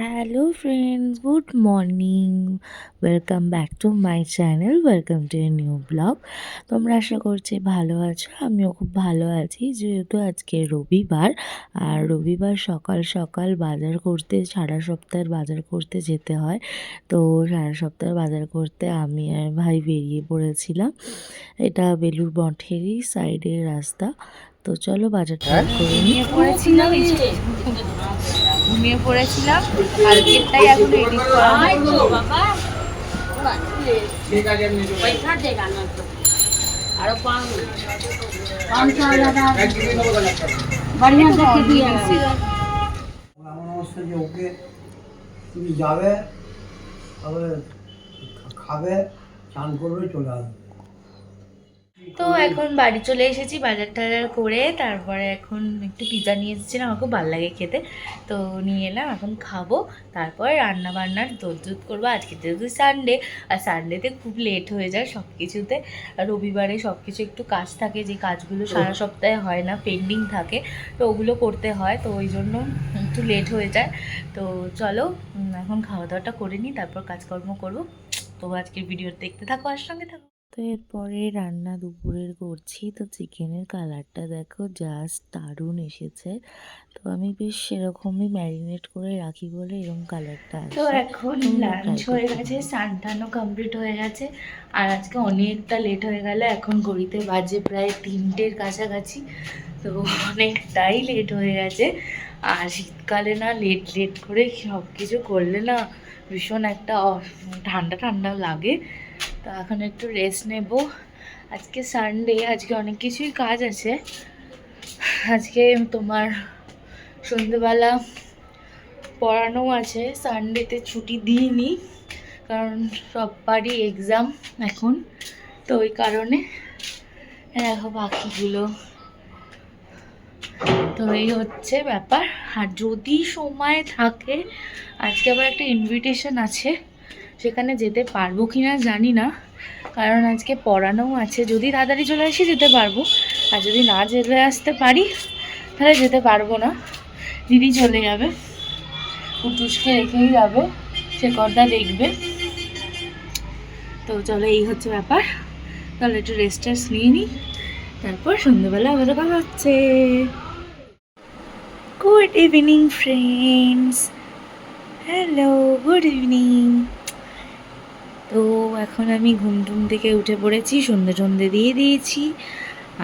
Hello friends good morning welcome back to my channel welcome to a new blog তোমরা আশা করছি ভালো আছো। আমিও খুব ভালো আছি। যেহেতু আজকে রবিবার, আর রবিবার সকাল সকাল বাজার করতে, সারা সপ্তাহের বাজার করতে যেতে হয়। তো সারা সপ্তাহের বাজার করতে আমি আর ভাই বেরিয়ে পড়েছিলাম। এটা বেলুর মঠেরই সাইডের রাস্তা। তো চলো বাজারটা করে নিই ঘুমিয়ে পড়েছিলাম ঘুমিয়ে পড়েছিলাম। কালকেরটাই এখন এডিট করা হয়নি। আমার অবস্থা যে ওকে তুমি যাবে তারপরে খাবে চান করবে চলে আসবে। তো এখন বাড়ি চলে এসেছি বাজার টাজার করে তারপরে এখন একটু পিৎজা নিয়ে এসেছিলাম খুব ভালো লাগে খেতে। তো নিয়ে এলাম এখন খাব তারপর রান্না বান্নার দোদ্দুত করব। আজকে যেহেতু সানডে আর সানডেতে খুব লেট হয়ে যায় সব কিছুতে আর রবিবারে সব কিছু একটু কাজ থাকে যে কাজগুলো সারা সপ্তাহে হয় না পেন্ডিং থাকে তো ওগুলো করতে হয় তো ওই জন্য একটু লেট হয়ে যায়। তো চলো এখন খাওয়া দাওয়াটা করে নিই তারপর কাজকর্ম করব। তো আজকের ভিডিও দেখতে থাকো আর সঙ্গে থাকো। তো এরপরে রান্না দুপুরের করছি। তো চিকেনের কালারটা দেখো জাস্ট দারুণ এসেছে। তো আমি বেশ সেরকমই ম্যারিনেট করে রাখি বলে এরকম কালারটা তো এখন লাঞ্চ হয়ে গেছে স্নান টানও কমপ্লিট হয়ে গেছে। আর আজকে অনেকটা লেট হয়ে গেল এখন ঘড়িতে বাজে প্রায় তিনটের কাছাকাছি। তো অনেকটাই লেট হয়ে গেছে। আর শীতকালে না লেট লেট করে সব কিছু করলে না ভীষণ একটা ঠান্ডা ঠান্ডা লাগে। তো এখন একটু রেস্ট নেব। আজকে সানডে আজকে অনেক কিছুই কাজ আছে। আজকে তোমার সন্ধেবেলা পড়ানো আছে। সানডেতে ছুটি দিইনি, কারণ সববারই এক্সাম এখন। তো ওই কারণে দেখো পাখিগুলো তো এই হচ্ছে ব্যাপার। আর যদি সময় থাকে, আজকে আবার একটা ইনভিটেশন আছে। সেখানে যেতে পারব কি না জানি না। কারণ আজকে পড়ানোও আছে। যদি তাড়াতাড়ি চলে আসি, যেতে পারব। আর যদি না চলে আসতে পারি, তাহলে যেতে পারব না। দিদি চলে যাবে। কুটুসকে রেখেই যাবে। সে কর্দা দেখবে। তো চলো, এই হচ্ছে ব্যাপার। তাহলে একটু রেস্ট টেস্ট নিয়ে নিই তারপর সন্ধ্যেবেলা আবার কথা হচ্ছে। Good evening friends hello good evening তো এখন আমি ঘুম টুম থেকে উঠে পড়েছি, সন্ধে সন্ধে দিয়ে দিয়েছি।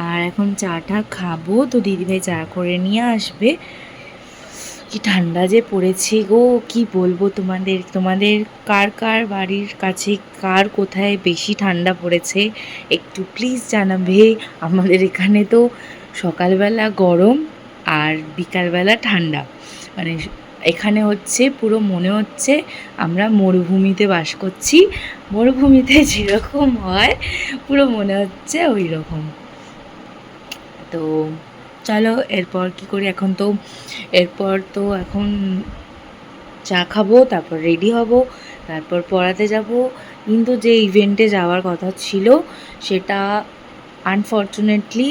আর এখন চাটা খাব, তো দিদিভাই চা করে নিয়ে আসবে। কি ঠান্ডা যে পড়েছে গো, কি বলব তোমাদের? তোমাদের কার কার বাড়ির কাছে, কার কোথায় বেশি ঠান্ডা পড়েছে? একটু প্লিজ জানাবে। আমাদের এখানে তো সকালবেলা গরম আর বিকালবেলা ঠান্ডা। মানে এখানে হচ্ছে পুরো মনে হচ্ছে আমরা মরুভূমিতে বাস করছি। মরুভূমিতে যেরকম হয়, পুরো মনে হচ্ছে ওই রকম তো চলো, এরপর কি করি এখন তো? এরপর তো এখন চা খাব, তারপর রেডি হব, তারপর পড়াতে যাব। কিন্তু যে ইভেন্টে যাওয়ার কথা ছিল, সেটা আনফর্চুনেটলি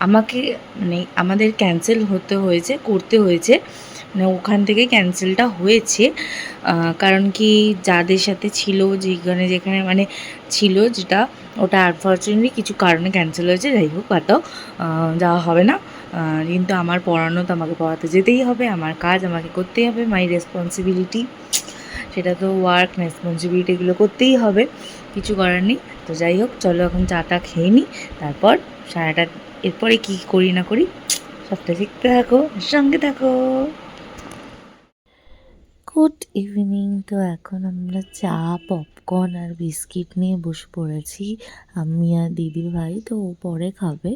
আমাকে মানে আমাদের ক্যান্সেল হতে হয়েছে, করতে হয়েছে। মানে ওখান থেকে ক্যান্সেলটা হয়েছে। কারণ কি যাদের সাথে ছিল, যেখানে যেখানে মানে ছিল যেটা, ওটা আনফর্চুনেটলি কিছু কারণে ক্যান্সেল হয়েছে। যাই হোক বাতাও যাওয়া হবে না। কিন্তু আমার পড়ানো তো আমাকে পড়াতে যেতেই হবে, আমার কাজ আমাকে করতেই হবে মাই রেসপন্সিবিলিটি সেটা তো ওয়ার্ক রেসপন্সিবিলিটি এগুলো করতেই হবে, কিছু করার নেই। তো যাই হোক, চলো এখন চাটা খেয়ে নিই তারপর সারাটা, এরপরে কী করি না করি, সবটা শিখতে থাকো, সঙ্গে থাকো। গুড ইভিনিং তো এখন আমরা চা পপকর্ন আর বিস্কিট নিয়ে বসে পড়েছি। আমি আর দিদি ভাই, তো ও পরে খাবে।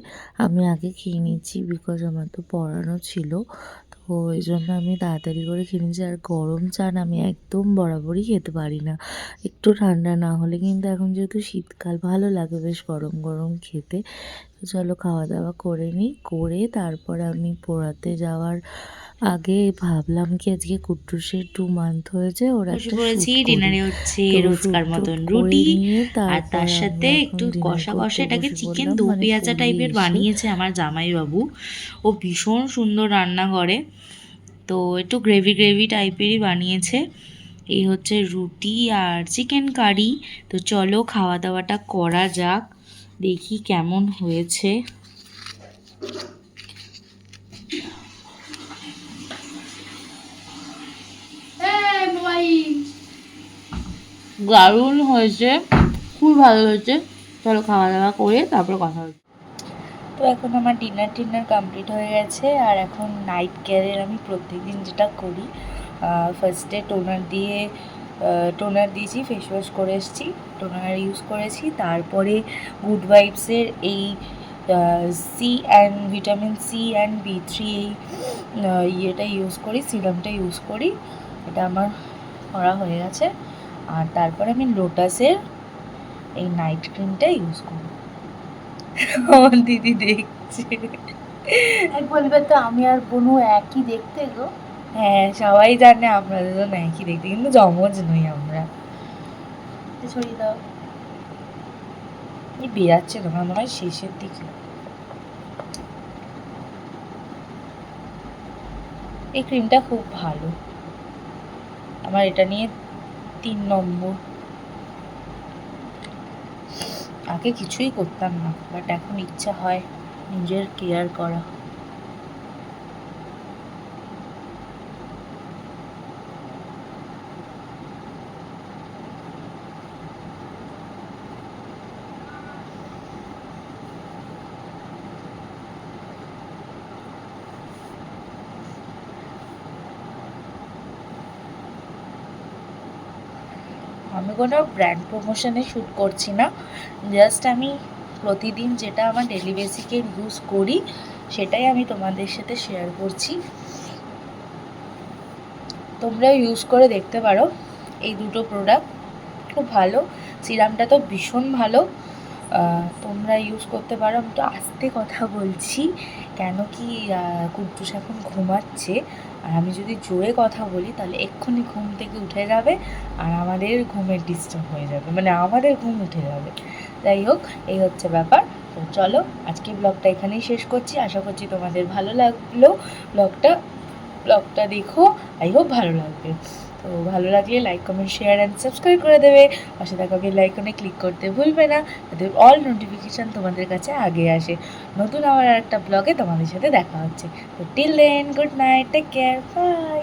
আমি আগে খেয়ে নিচ্ছি বিকজ আমার তো পড়ানো ছিল। তো ওই জন্য আমি তাড়াতাড়ি করে খেয়ে নিচ্ছি আর গরম চা না আমি একদম বরাবরই খেতে পারি না। একটু ঠান্ডা না হলে কিন্তু এখন যেহেতু শীতকাল ভালো লাগে বেশ গরম গরম খেতে। তো চলো খাওয়া দাওয়া করে নিই করে তারপর আমি পড়াতে যাওয়ার আগে ভাবলাম কি আজকে কুট্টুসের টু মান্থ হয়েছে ওরা বসে পড়েছি ডিনারে হচ্ছে রোজকার মতন রুটি আর তার সাথে একটু কষা কষা এটাকে চিকেন দু পেঁয়াজা টাইপের বানিয়েছে আমার জামাইবাবু। ও ভীষণ সুন্দর রান্না করে। তো একটু গ্রেভি গ্রেভি টাইপেরই বানিয়েছে। এই হচ্ছে রুটি আর চিকেন কারি তো চলো খাওয়া দাওয়াটা করা যাক দেখি কেমন হয়েছে। দারুণ হয়েছে খুব ভালো হয়েছে। চলো খাওয়া দাওয়া করে তারপরে কথা হচ্ছে। তো এখন আমার ডিনার টিনার কমপ্লিট হয়ে গেছে। আর এখন নাইট কেয়ারের আমি প্রত্যেকদিন যেটা করি ফার্স্টে টোনার দিয়ে টোনার দিয়েছি ফেস ওয়াশ করে এসেছি টোনার ইউজ করেছি। তারপরে গুড ভাইবসের এই C and vitamin C and B three এই ইয়েটা ইউজ করি সিরামটা ইউজ করি। এটা আমার করা হয়ে গেছে। আর তারপরে আমি লোটাসের এই নাইট ক্রিমটা ইউজ করি। আমার দিদি দেখছে। বলবে তো আমি আর বোনু একই দেখতে গো। হ্যাঁ সবাই জানে আপনাদের তো একই দেখতে কিন্তু জমজ নই আমরা। ছড়িয়ে দাও। এই বেরাচ্ছে তো মনে হয় শেষের দিকে। এই ক্রিমটা খুব ভালো। আমার এটা নিয়ে তিন নম্বর। আগে কিছুই করতাম না বাট এখন ইচ্ছা হয় নিজের কেয়ার করা। আমি কোনো ব্র্যান্ড প্রমোশনে শ্যুট করছি না। জাস্ট আমি প্রতিদিন যেটা আমার ডেলি বেসিকে ইউজ করি, সেটাই আমি তোমাদের সাথে শেয়ার করছি। তোমরা ইউজ করে দেখতে পারো এই দুটো প্রোডাক্ট খুব ভালো সিরামটা তো ভীষণ ভালো। তোমরা ইউজ করতে পারো, আমি তো আস্তে কথা বলছি। কেন কি কুদ্দুস এখন ঘুমাচ্ছে। আর আমি যদি জোরে কথা বলি, তাহলে এক্ষুনি ঘুম থেকে উঠে যাবে আর আমাদের ঘুমের ডিস্টার্ব হয়ে যাবে। মানে আমাদের ঘুম উঠে যাবে। যাই হোক, এই হচ্ছে ব্যাপার। তো চলো, আজকে ব্লগটা এখানেই শেষ করছি। আশা করছি তোমাদের ভালো লাগল। ব্লগটা ব্লগটা দেখো। আই হোপ ভালো লাগবে। তো ভালো লাগলে like comment share and subscribe করে দেবে। পাশে থাকা বেল আইকনে ক্লিক করতে ভুলবে না, যাতে অল নোটিফিকেশান তোমাদের কাছে আগে আসে। নতুন আবার একটা ব্লগে তোমাদের সাথে দেখা হচ্ছে। তো till then good night take care bye